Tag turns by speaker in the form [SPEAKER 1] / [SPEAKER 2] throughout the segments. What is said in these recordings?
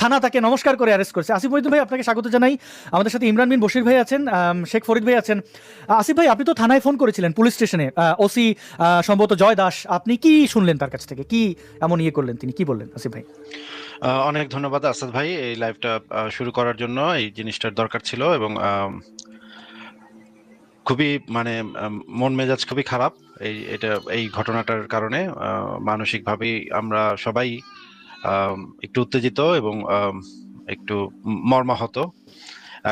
[SPEAKER 1] থানা তাকে নমস্কার করে অ্যারেস্ট করেছে। আসিফ মহিউদ্দিন ভাই, আপনাকে স্বাগত জানাই। আমাদের সাথে ইমরান বিন বশির ভাই আছেন শেখ ফরিদ ভাই আছেন। আসিফ ভাই, আপনি তো থানায় ফোন করেছিলেন পুলিশ স্টেশনে। ওসি সম্ভবত জয় দাস, আপনি কি শুনলেন তার কাছ থেকে? কি এমন ইয়ে করলেন তিনি? কি বললেন আসিফ ভাই?
[SPEAKER 2] অনেক ধন্যবাদ আসাদ ভাই, এই লাইভটা শুরু করার জন্য। এই জিনিসটার দরকার ছিল এবং খুবই মানে মন মেজাজ খুবই খারাপ। এই, এটা, এই ঘটনাটার কারণে মানসিকভাবেই আমরা সবাই একটু উত্তেজিত এবং একটু মর্মাহত।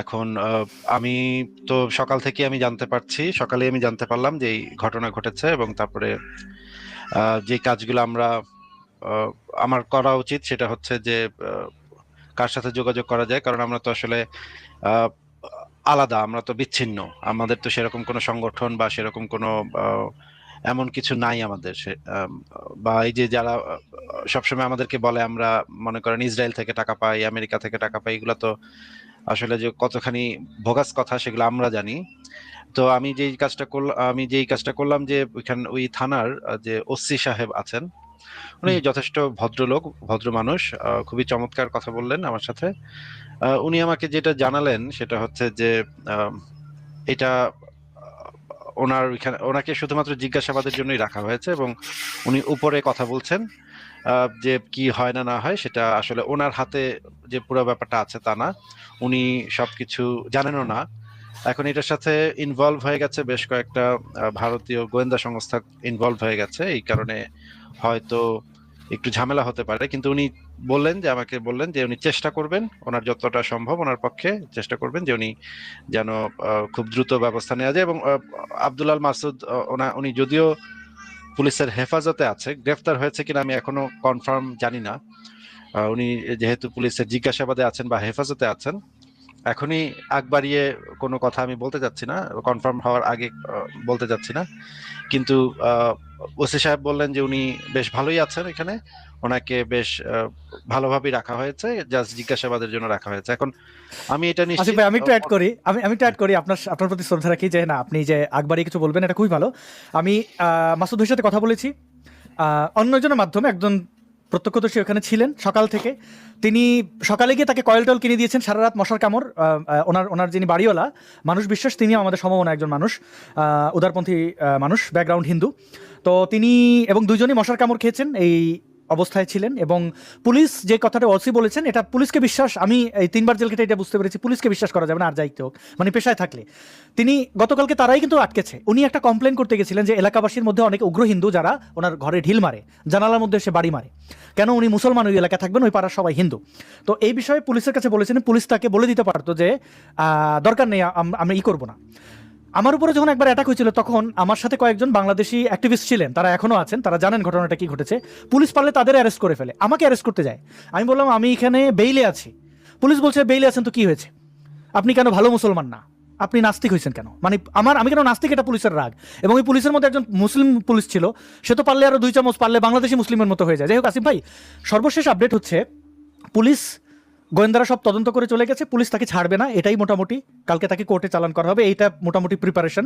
[SPEAKER 2] এখন আমি তো সকাল থেকে আমি জানতে পারছি সকালে আমি জানতে পারলাম যে এই ঘটনা ঘটেছে এবং তারপরে যে কাজগুলো আমরা আমার করা উচিত সেটা হচ্ছে যে কার সাথে যোগাযোগ করা যায়। কারণ আমরা তো আসলে আলাদা, আমরা তো বিচ্ছিন্ন। আমাদের তো সেরকম কোনো সংগঠন বা সেরকম কোনো এমন কিছু নাই আমাদের বা এই যে যারা সবসময় আমাদেরকে বলে আমরা মনে করেন ইসরায়েল থেকে টাকা পাই আমেরিকা থেকে টাকা পাই এগুলো তো আসলে যে কতখানি ভোগাস কথা সেগুলো আমরা জানি। তো আমি যেই কাজটা করলাম আমি যেই কাজটা করলাম যে ওইখান ওই থানার যে ওসি সাহেব আছেন উনি যথেষ্ট ভদ্রলোক ভদ্র মানুষ খুবই চমৎকার কথা বললেন আমার সাথে। উনি আমাকে যেটা জানালেন সেটা হচ্ছে যে এটা ওনার ওইখানে ওনাকে শুধুমাত্র জিজ্ঞাসাবাদের জন্যই রাখা হয়েছে এবং উনি উপরে কথা বলছেন। যে কি হয় না না হয় সেটা আসলে ওনার হাতে যে পুরো ব্যাপারটা আছে তা না। উনি সবকিছু জানেনও না। এখন এটার সাথে ইনভলভ হয়ে গেছে বেশ কয়েকটা ভারতীয় গোয়েন্দা সংস্থা ইনভলভ হয়ে গেছে। এই কারণে হয়তো একটু ঝামেলা হতে পারে। কিন্তু উনি বললেন যে আমাকে বললেন যে উনি চেষ্টা করবেন ওনার যতটা সম্ভব ওনার পক্ষে চেষ্টা করবেন যে উনি যেন খুব দ্রুত ব্যবস্থা নেওয়া যায়। এবং আহ, আব্দুল আল মাসুদ ওনা উনি যদিও পুলিশের হেফাজতে আছে, গ্রেফতার হয়েছে কিনা আমি এখনও কনফার্ম জানি না। উনি যেহেতু পুলিশের জিজ্ঞাসাবাদে আছেন বা হেফাজতে আছেন এখনই আগ বাড়িয়ে কোনো কথা আমি বলতে যাচ্ছি না কনফার্ম হওয়ার আগে বলতে যাচ্ছি না। কিন্তু ওসি সাহেব বললেন যে উনি বেশ ভালোই আছেন এখানে। ওনাকে বেশ ভালোভাবেই রাখা হয়েছে জাস্ট জিজ্ঞাসাবাদের জন্য রাখা হয়েছে। এখন আমি এটা নিশ্চিত
[SPEAKER 1] ভাই আমি একটু অ্যাড করি আমি আমি একটু অ্যাড করি আপনার আপনার প্রতি শ্রদ্ধা রাখি যে না আপনি যে আকবারি কিছু বলবেন এটা খুবই ভালো। আমি আহ, মাসুদ ভাইয়ের সাথে কথা বলেছি। আহ, অন্য একজনের মাধ্যমে একজন প্রত্যক্ষদর্শী ওখানে ছিলেন সকাল থেকে। তিনি সকালে গিয়ে তাকে কয়েল টল কিনে দিয়েছেন সারা রাত মশার কামড় ওনার ওনার যিনি বাড়িওয়ালা, মানুষ বিশ্বাস তিনিও আমাদের সমমনা একজন মানুষ উদারপন্থী মানুষ ব্যাকগ্রাউন্ড হিন্দু। তো তিনি এবং দুজনই মশার কামড় খেয়েছেন এই অবস্থায় ছিলেন এবং পুলিশ যে কথাটা ওসি বলেছেন, এটা পুলিশকে বিশ্বাস, আমি এই তিনবার জেল এটা বুঝতে পেরেছি, পুলিশকে বিশ্বাস করা যাবে না, আর যাইতে হোক মানে পেশায় থাকলে। তিনি গতকালকে তারাই কিন্তু আটকেছে। উনি একটা কমপ্লেন করতে গেছিলেন যে এলাকাবাসীর মধ্যে অনেক উগ্র হিন্দু যারা ওনার ঘরে ঢিল মারে, জানালার মধ্যে সে বাড়ি মারে। কেন উনি মুসলমান ওই এলাকায় থাকবেন? ওই পাড়ার সবাই হিন্দু। তো এই বিষয়ে পুলিশের কাছে বলেছেন, পুলিশ তাকে বলে দিতে পারতো যে দরকার নেই, আম- আমরা ই করব না। আমার উপরে যখন একবার অ্যাটাক হয়েছিল, তখন আমার সাথে কয়েকজন বাংলাদেশি অ্যাক্টিভিস্ট ছিলেন। তারা এখনও আছেন, তারা জানেন ঘটনাটা কি ঘটেছে। পুলিশ পারলে তাদের অ্যারেস্ট করে ফেলে। আমাকে অ্যারেস্ট করতে যায়। আমি বললাম, আমি এখানে বেইলে আছি। পুলিশ বলছে বেইলে আছেন তো কি হয়েছে? আপনি কেন ভালো মুসলমান না? আপনি নাস্তিক হয়েছেন কেন? মানে আমার, আমি কেন নাস্তিক? এটা পুলিশের রাগ। এবং ওই পুলিশের মধ্যে একজন মুসলিম পুলিশ ছিল। সে তো পারলে আরও দুই চামচ পারলে বাংলাদেশি মুসলিমের মতো হয়ে যায়। যাই হোক, আসিফ ভাই, সর্বশেষ আপডেট হচ্ছে, পুলিশ গোয়েন্দারা সব তদন্ত করে চলে গেছে, পুলিশ তাকে ছাড়বে না, এটাই মোটামুটি। কালকে তাকে কোর্টে চালান করা হবে, এইটা মোটামুটি প্রিপারেশন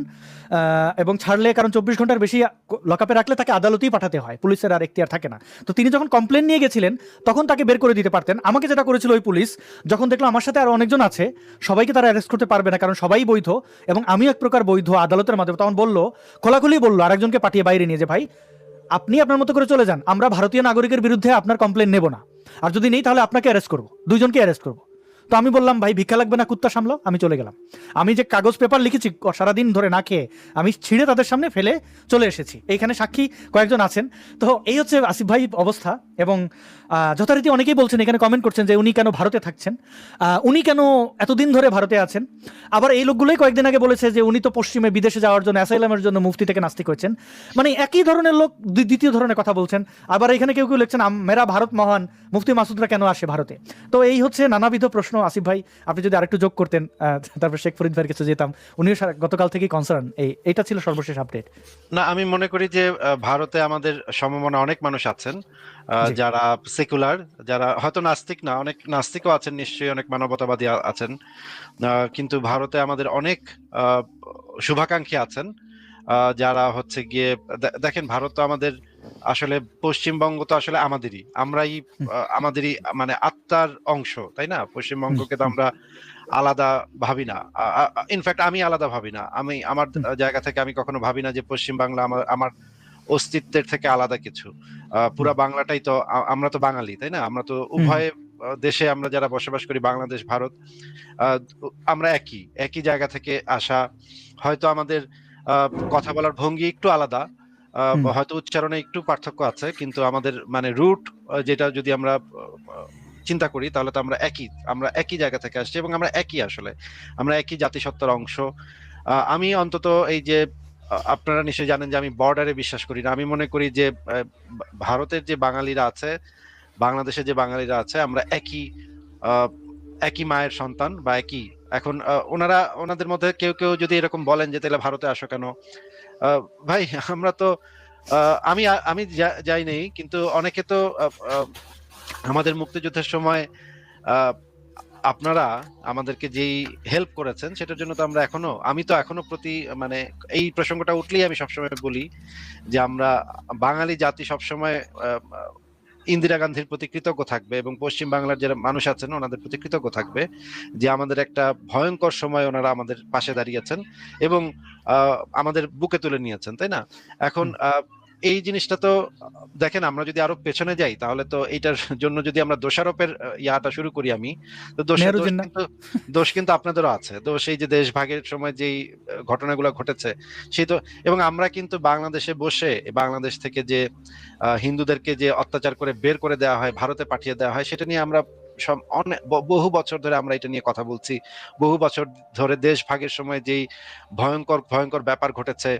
[SPEAKER 1] এবং ছাড়লে কারণ চব্বিশ ঘণ্টার বেশি লকআপে রাখলে তাকে আদালতেই পাঠাতে হয়, পুলিশের আর এখতিয়ার থাকে না। তো তিনি যখন কমপ্লেন নিয়ে গেছিলেন, তখন তাকে বের করে দিতে পারতেন। আমাকে যেটা করেছিল ওই পুলিশ, যখন দেখল আমার সাথে আরও অনেকজন আছে, সবাইকে তারা অ্যারেস্ট করতে পারবে না, কারণ সবাই বৈধ, এবং আমিও এক প্রকার বৈধ আদালতের মাধ্যমে, তখন বলল, খোলাখুলি বলল, আরেকজনকে পাঠিয়ে বাইরে নিয়ে যে ভাই আপনি আপনার মতো করে চলে যান, আমরা ভারতীয় নাগরিকের বিরুদ্ধে আপনার কমপ্লেন নেব না। আর যদি নেই, তাহলে আপনাকে অ্যারেস্ট করব, দুইজনকে অ্যারেস্ট করব। তো আমি বললাম, ভাই, ভিক্ষা লাগবে না, কুত্তা সামলাও। আমি চলে গেলাম। আমি যে কাগজ পেপার লিখেছি সারাদিন ধরে না খেয়ে, আমি ছিঁড়ে তাদের সামনে ফেলে চলে এসেছি। এইখানে সাক্ষী কয়েকজন আছেন। তো এই হচ্ছে আসিফ ভাই অবস্থা। এবং যথারীতি অনেকেই বলছেন, এখানে কমেন্ট করছেন যে উনি কেন ভারতে থাকছেন। উনি কেন এতদিন ধরে ভারতে আছেন? আবার এই লোকগুলোই কয়েকদিন আগে বলেছে যে উনি তো পশ্চিমে বিদেশে যাওয়ার জন্য অ্যাসাইলামের জন্য মুফতি থেকে নাস্তিক হয়েছেন। মানে একই ধরনের লোক দ্বিতীয় ধরনের কথা বলছেন। আবার এখানে কেউ কেউ লিখছেন মেরা ভারত মহান, মুফতি মাসুদরা কেন আসে ভারতে? তো এই হচ্ছে নানাবিধ প্রশ্ন, আসিফ ভাই, আপনি যদি আরেকটু যোগ করতেন তারপর শেখ ফরিদ ভাইয়ের কাছে যেতাম। উনিও গতকাল থেকেই কনসার্ন এই, এটা ছিল সর্বশেষ আপডেট
[SPEAKER 2] না, আমি মনে করি যে ভারতে আমাদের সমমনা অনেক মানুষ আছেন। যারা সেকুলার যারা হয়তো নাস্তিক না অনেক নাস্তিকও আছেন নিশ্চয়ই অনেক মানবতাবাদী আছেন। কিন্তু ভারতে আমাদের অনেক শুভাকাঙ্ক্ষী আছেন। যারা হচ্ছে গিয়ে দেখেন ভারত তো আমাদের আসলে পশ্চিমবঙ্গ তো আসলে আমাদেরই। আমরাই আমাদেরই মানে আত্মার অংশ তাই না? পশ্চিমবঙ্গকে তো আমরা আলাদা ভাবি না। ইনফ্যাক্ট আমি আলাদা ভাবি না। আমি আমার জায়গা থেকে আমি কখনো ভাবি না যে পশ্চিম বাংলা আমার আমার অস্তিত্বের থেকে আলাদা কিছু। পুরা বাংলাটাই তো আমরা তো বাঙালি তাই না? আমরা তো উভয় দেশে আমরা যারা বসবাস করি বাংলাদেশ ভারত আমরা একই একই জায়গা থেকে আসা। হয়তো আমাদের কথা বলার ভঙ্গি একটু আলাদা হয়তো উচ্চারণে একটু পার্থক্য আছে কিন্তু আমাদের মানে রুট যেটা যদি আমরা চিন্তা করি তাহলে তো আমরা একই আমরা একই জায়গা থেকে আসছি এবং আমরা একই আসলে আমরা একই জাতিসত্তার অংশ। আমি অন্তত এই যে আপনারা নিশ্চয়ই জানেন যে আমি বর্ডারে বিশ্বাস করি না। আমি মনে করি যে ভারতের যে বাঙালিরা আছে, বাংলাদেশের যে বাঙালিরা আছে, আমরা একই একই মায়ের সন্তান বা একই। এখন ওনারা, ওনাদের মধ্যে কেউ কেউ যদি এরকম বলেন যে, তাহলে ভারতে আসো কেন? ভাই, আমরা তো আমি আমি যাই নেই কিন্তু অনেকে তো আমাদের মুক্তিযুদ্ধের সময় আপনারা আমাদেরকে যেই হেল্প করেছেন, সেটার জন্য তো আমরা এখনও, আমি তো এখনও প্রতি মানে এই প্রসঙ্গটা উঠলেই আমি সবসময় বলি যে আমরা বাঙালি জাতি সবসময় ইন্দিরা গান্ধীর প্রতি কৃতজ্ঞ থাকবে এবং পশ্চিম বাংলার যারা মানুষ আছেন, ওনাদের প্রতি কৃতজ্ঞ থাকবে যে আমাদের একটা ভয়ঙ্কর সময় ওনারা আমাদের পাশে দাঁড়িয়েছেন এবং আমাদের বুকে তুলে নিয়েছেন, তাই না? এখন এই জিনিসটা তো দেখেন আমরা যদি আরও পেছনে যাই তাহলে তো এইটার জন্য যদি আমরা দোষারোপের ইয়াটা শুরু করি আমি তো দোষ দোষ কিন্তু দোষ কিন্তু আপনাদেরও আছে। দোষ এই যে দেশ ভাগের সময় যেই ঘটনাগুলো ঘটেছে সেই তো এবং আমরা কিন্তু বাংলাদেশে বসে বাংলাদেশ থেকে যে আহ, হিন্দুদেরকে যে অত্যাচার করে বের করে দেওয়া হয় ভারতে পাঠিয়ে দেওয়া হয় সেটা নিয়ে আমরা বহু বছর ধরে আমরা এটা নিয়ে কথা বলছি। বহু বছর ধরে দেশ ভাগের সময় যেই ভয়ঙ্কর ভয়ঙ্কর ব্যাপার ঘটেছে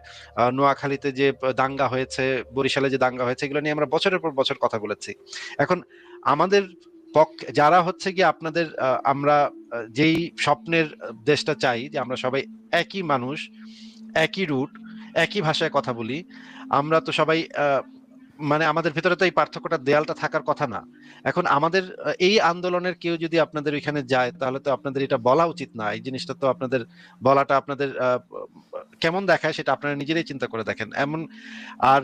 [SPEAKER 2] নোয়াখালীতে যে দাঙ্গা হয়েছে, বরিশালে যে দাঙ্গা হয়েছে, এগুলো নিয়ে আমরা বছরের পর বছর কথা বলেছি। এখন আমাদের পক্ষে, যারা হচ্ছে কি আপনাদের আমরা যেই স্বপ্নের দেশটা চাই, যে আমরা সবাই একই মানুষ, একই রুট, একই ভাষায় কথা বলি, আমরা তো সবাই মানে আমাদের ভিতরে তো এই পার্থক্যটা দেয়ালটা থাকার কথা না। এখন আমাদের এই আন্দোলনের কেউ যদি আপনাদের ওইখানে যায়, তাহলে তো আপনাদের এটা বলা উচিত না। এই জিনিসটা তো আপনাদের বলাটা আপনাদের কেমন দেখায় সেটা আপনারা নিজেরাই চিন্তা করে দেখেন। এমন, আর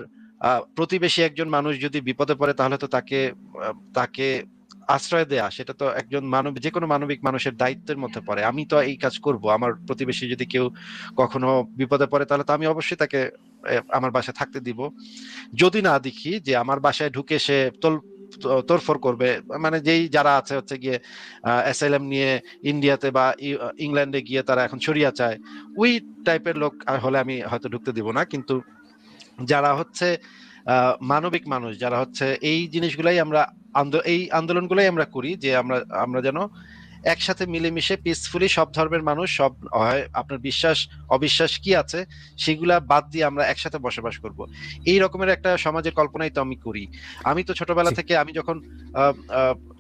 [SPEAKER 2] প্রতিবেশী একজন মানুষ যদি বিপদে পড়ে, তাহলে তো তাকে তাকে আশ্রয় দেয়া, সেটা তো একজন মানব যে কোনো মানবিক মানুষের দায়িত্বের মধ্যে পড়ে। আমি তো এই কাজ করব। আমার প্রতিবেশী যদি কেউ কখনো বিপদে পড়ে, তাহলে তো আমি অবশ্যই তাকে আমার বাসায় থাকতে দিব। যদি না দেখি যে আমার বাসায় ঢুকে সে তোল তোরফর করবে মানে যেই যারা আছে হচ্ছে গিয়ে অ্যাসাইলাম নিয়ে ইন্ডিয়াতে বা ইংল্যান্ডে গিয়ে তারা এখন ছড়িয়া চায়, ওই টাইপের লোক হলে আমি হয়তো ঢুকতে দিব না। কিন্তু যারা হচ্ছে মানবিক মানুষ, যারা হচ্ছে এই জিনিসগুলাই আমরা এই আন্দোলনগুলোই আমরা করি যে আমরা আমরা যেন একসাথে মিলেমিশে পিসফুলি সব ধর্মের মানুষ সব হয় আপনার বিশ্বাস অবিশ্বাস কি আছে সেগুলা বাদ দিয়ে আমরা একসাথে বসবাস করব। এই রকমের একটা সমাজের কল্পনাই তো আমি করি। আমি তো ছোটবেলা থেকে আমি যখন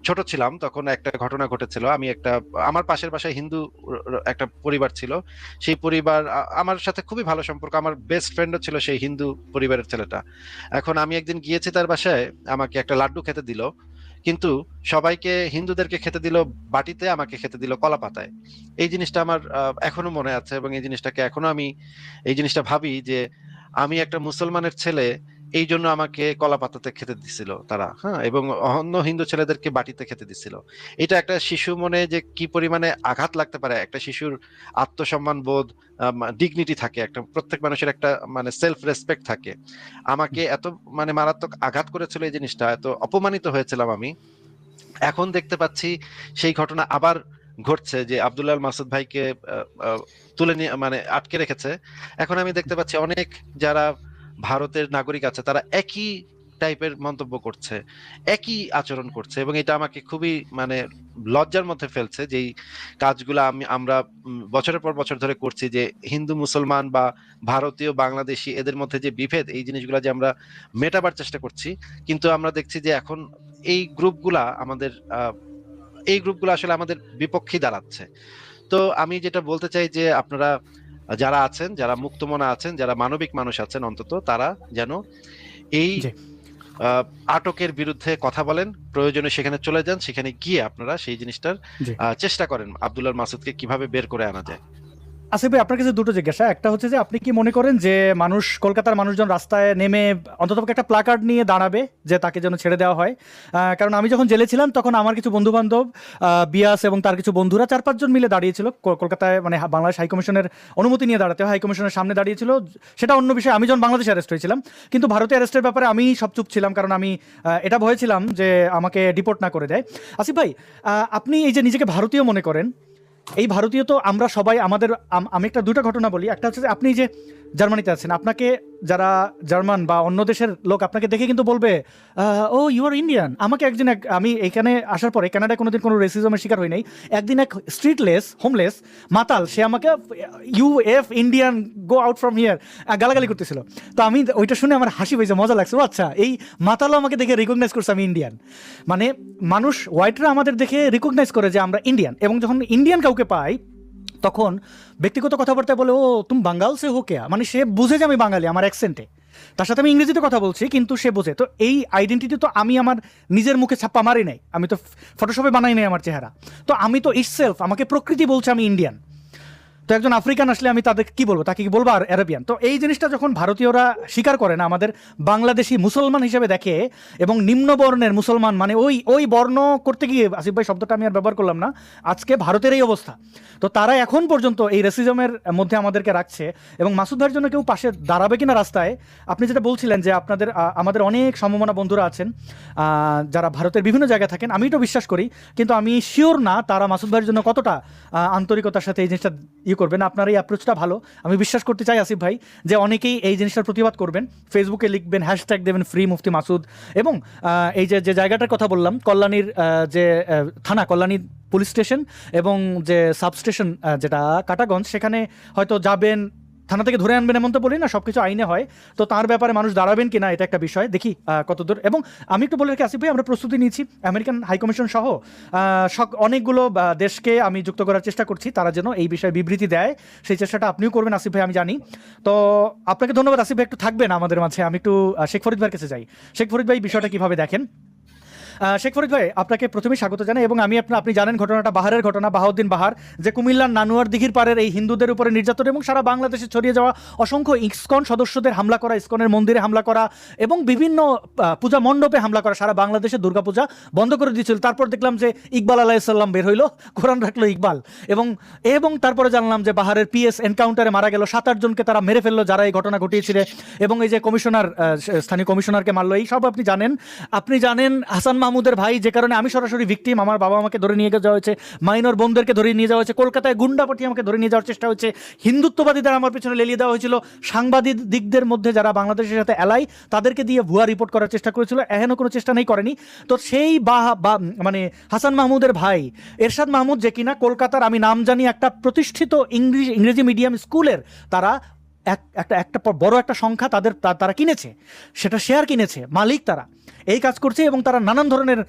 [SPEAKER 2] ছোট ছিলাম তখন একটা ঘটনা ঘটেছিল। আমি একটা আমার পাশের বাসায় হিন্দু একটা পরিবার ছিল। সেই পরিবার আমার সাথে খুবই ভালো সম্পর্ক। আমার বেস্ট ফ্রেন্ডও ছিল সেই হিন্দু পরিবারের ছেলেটা। এখন আমি একদিন গিয়েছি তার বাসায় আমাকে একটা লাড্ডু খেতে দিল। কিন্তু সবাইকে, হিন্দুদেরকে খেতে দিল বাটিতে, আমাকে খেতে দিল কলা পাতায় এই জিনিসটা আমার এখনও মনে আছে এবং এই জিনিসটাকে এখনও আমি, এই জিনিসটা ভাবি যে আমি একটা মুসলমানের ছেলে এই জন্য আমাকে কলা পাতাতে খেতে দিছিল তারা হ্যাঁ এবং অন্য হিন্দু ছেলেদেরকে বাটিতে খেতে দিছিল। এটা একটা শিশু মনে যে কি পরিমাণে আঘাত লাগতে পারে, একটা শিশুর আত্মসম্মান বোধ ডিগনিটি থাকে, একটা প্রত্যেক মানুষের একটা মানে সেলফ রেসপেক্ট থাকে। আমাকে এত মানে মারাত্মক আঘাত করেছিল এই জিনিসটা, এত অপমানিত হয়েছিলাম আমি। এখন দেখতে পাচ্ছি সেই ঘটনা আবার ঘটছে যে আব্দুল্লাহ মাসুদ ভাইকে তুলে নিয়ে মানে আটকে রেখেছে। এখন আমি দেখতে পাচ্ছি অনেক যারা ভারতের নাগরিক আছে, তারা একই টাইপের মন্তব্য করছে, একই আচরণ করছে এবং এটা আমাকে খুবই মানে লজ্জার মধ্যে ফেলছে যেই কাজগুলো আমি, আমরা বছরের পর বছর ধরে করছি যে হিন্দু, মুসলমান বা ভারতীয়, বাংলাদেশি এদের মধ্যে যে বিভেদ, এই জিনিসগুলো যে আমরা মেটাবার চেষ্টা করছি, কিন্তু আমরা দেখছি যে এখন এই গ্রুপগুলা আমাদের এই গ্রুপগুলো আসলে আমাদের বিপক্ষেই দাঁড়াচ্ছে। তো আমি যেটা বলতে চাই যে আপনারা যারা আছেন যারা মুক্তমনা আছেন যারা মানবিক মানুষ আছেন অন্তত তারা যেন এই আটকের বিরুদ্ধে কথা বলেন প্রয়োজনে সেখানে চলে যান সেখানে গিয়ে আপনারা সেই জিনিসটার আহ, চেষ্টা করেন আবদুল্লাহ মাসুদকে কীভাবে বের করে আনা যায়।
[SPEAKER 1] আসিফ ভাই, আপনার কাছে দুটো জিজ্ঞাসা। একটা হচ্ছে যে, আপনি কি মনে করেন যে, মানুষ, কলকাতার মানুষজন রাস্তায় নেমে অন্ততপক্ষে একটা প্লাকার্ড নিয়ে দাঁড়াবে, যে তাকে যেন ছেড়ে দেওয়া হয়? কারণ আমি যখন জেলে ছিলাম, তখন আমার কিছু বন্ধু বান্ধব বিয়াস এবং তার কিছু বন্ধুরা চার পাঁচজন মিলে দাঁড়িয়েছিল। কল- কলকাতায় মানে বাংলাদেশ হাইকমিশনের অনুমতি নিয়ে দাঁড়াতে হয় হাইকমিশনের সামনে দাঁড়িয়েছিল। সেটা অন্য বিষয়, আমি যখন বাংলাদেশে অ্যারেস্ট হয়েছিলাম। কিন্তু ভারতে অ্যারেস্টের ব্যাপারে আমি সব চুপ ছিলাম, কারণ আমি এটা ভয়েছিলাম যে, আমাকে ডিপোর্ট না করে দেয়। আসিফ ভাই আপনি এই যে নিজেকে ভারতীয় মনে করেন এই ভারতীয় তো আমরা সবাই আমাদের, আমি একটা দুটা ঘটনা বলি। একটা হচ্ছে আপনি যে জার্মানিতে আছেন, আপনাকে যারা জার্মান বা অন্য দেশের লোক আপনাকে দেখে কিন্তু বলবে ও ইউ আর ইন্ডিয়ান আমাকে একদিন এক, আমি এখানে আসার পরে, কানাডায় কোনোদিন কোনো রেসিজমের শিকার হই নাই, একদিন এক স্ট্রিটলেস হোমলেস মাতাল, সে আমাকে you F Indian go out from here গালাগালি করতেছিল। তো আমি ওইটা শুনে আমার হাসি পেয়েছে, মজা লাগছে। ও আচ্ছা এই মাতালও আমাকে দেখে রিকগনাইজ করছে আমি ইন্ডিয়ান মানে মানুষ হোয়াইটরা আমাদের দেখে রিকগনাইজ করে যে আমরা ইন্ডিয়ান এবং যখন ইন্ডিয়ান কাউকে পাই তখন ব্যক্তিগত কথাবার্তায় বলে, ও, তুমি বাঙ্গাল সে হো কেয়া? মানে সে বুঝে যে আমি বাঙালি, আমার অ্যাকসেন্টে তার সাথে আমি ইংরেজিতে কথা বলছি, কিন্তু সে বোঝে। তো এই আইডেন্টিটি তো আমি আমার নিজের মুখে ছাপ্পা মারি নাই। আমি তো ফটোশপে বানাই নাই আমার চেহারা। তো আমি তো ইটসেলফ আমাকে প্রকৃতি বলছে আমি ইন্ডিয়ান তো একজন আফ্রিকান আসলে আমি তাদের কি বলব? তাকে কি বলব? আর অ্যারাবিয়ান। তো এই জিনিসটা যখন ভারতীয়রা স্বীকার করে না, আমাদের বাংলাদেশি মুসলমান হিসেবে দেখে এবং নিম্ন বর্ণের মুসলমান মানে ওই ওই বর্ণ করতে গিয়ে, আসিফ ভাই, শব্দটা আমি আর ব্যবহার করলাম না, আজকে ভারতের এই অবস্থা। তো তারা এখন পর্যন্ত এই রেসিজমের মধ্যে আমাদেরকে রাখছে এবং মাসুদ ভাইয়ের জন্য কেউ পাশে দাঁড়াবে কিনা রাস্তায়, আপনি যেটা বলছিলেন যে আপনাদের আমাদের অনেক সমমনা বন্ধুরা আছেন যারা ভারতের বিভিন্ন জায়গায় থাকেন আমি তো বিশ্বাস করি, কিন্তু আমি শিওর না তারা মাসুদ ভাইয়ের জন্য কতটা আন্তরিকতার সাথে এই জিনিসটা ইয়ে করবেন, আপনার এই অ্যাপ্রোচটা ভালো। আমি বিশ্বাস করতে চাই আসিফ ভাই যে অনেকেই এই জিনিসটার প্রতিবাদ করবেন। ফেসবুকে লিখবেন হ্যাশট্যাগ দেবেন ফ্রি মুফতি মাসুদ। এবং এই যে যে জায়গাটার কথা বললাম, কল্যাণীর যে থানা কল্যাণীর পুলিশ স্টেশন এবং যে সাবস্টেশন যেটা কাটাগঞ্জ, সেখানে হয়তো যাবেন থানা থেকে ধরে আনবেন এমন তো বলি না, সবকিছু আইনে হয়। তো তার ব্যাপারে মানুষ দাঁড়াবেন কিনা, এটা একটা বিষয়। দেখি কতদূর এবং আমি একটু বলে রাখি, আসিফ ভাই, আমরা প্রস্তুতি নিয়েছি, আমেরিকান হাইকমিশন সহ। অনেকগুলো দেশকে আমি যুক্ত করার চেষ্টা করছি, তারা যেন এই বিষয়ে বিবৃতি দেয়। সেই চেষ্টাটা আপনিও করবেন, আসিফ ভাই, আমি জানি। তো আপনাকে ধন্যবাদ, আসিফ ভাই, একটু থাকবেন আমাদের মাঝে। আমি একটু শেখ ফরিদ ভাইয়ের কাছে যাই। শেখ ফরিদ ভাই, বিষয়টা কীভাবে দেখেন? শেখ ফরিদ ভাই, আপনাকে প্রথমেই স্বাগত জানাই এবং আমি আপনার আপনি জানেন ঘটনাটা, বাহারের ঘটনা, বাহাউদ্দিন বাহার, যে কুমিল্লার নানুয়ার দিঘির পাড়ের এই হিন্দুদের উপরে নির্যাতন এবং সারা বাংলাদেশে ছড়িয়ে যাওয়া অসংখ্য ইস্কন সদস্যদের হামলা করা, ইস্কনের মন্দিরে হামলা করা এবং বিভিন্ন পূজা মণ্ডপে হামলা করা, সারা বাংলাদেশে দুর্গাপূজা বন্ধ করে দিয়েছিল। তারপর দেখলাম যে ইকবাল আলাইসাল্লাম বের হইল, কোরআন রাখল ইকবাল এবং এবং তারপরে জানলাম যে বাহারের পিএস এনকাউন্টারে মারা গেল সাত আটজনকে তারা মেরে ফেলল, যারা এই ঘটনা ঘটিয়েছিল এবং এই যে কমিশনার স্থানীয় কমিশনারকে মারলো, এই সব আপনি জানেন। আপনি জানেন হাসান মাহমুদের ভাই, যে কারণে আমি সরাসরি ভিকটিম আমার বাবা আমাকে ধরে নিয়ে যাওয়া হয়েছে মাইনর বোনদেরকে ধরে নিয়ে যাওয়া হয়েছে, কলকাতায় গুন্ডা পাঠিয়ে আমাকে ধরে নিয়ে যাওয়ার চেষ্টা হয়েছে, হিন্দুত্ববাদীদের আমার পিছনে লেলিয়ে দেওয়া হয়েছিল সাংবাদিক দিকদের মধ্যে যারা বাংলাদেশের সাথে এলাই তাদেরকে দিয়ে ভুয়া রিপোর্ট করার চেষ্টা করেছিল এখনও কোনো চেষ্টা নেই করেনি। তো সেই বা- মানে হাসান মাহমুদের ভাই, এরশাদ মাহমুদ যে কিনা কলকাতার, আমি নাম জানি, একটা প্রতিষ্ঠিত ইংরেজি ইংরেজি মিডিয়াম স্কুলের তারা এক, একটা একটা বড় একটা সংখ্যা তাদের তারা কিনেছে। সেটা শেয়ার কিনেছে, মালিক তারা। এই কাজ করছে এবং তারা নানান ধরনের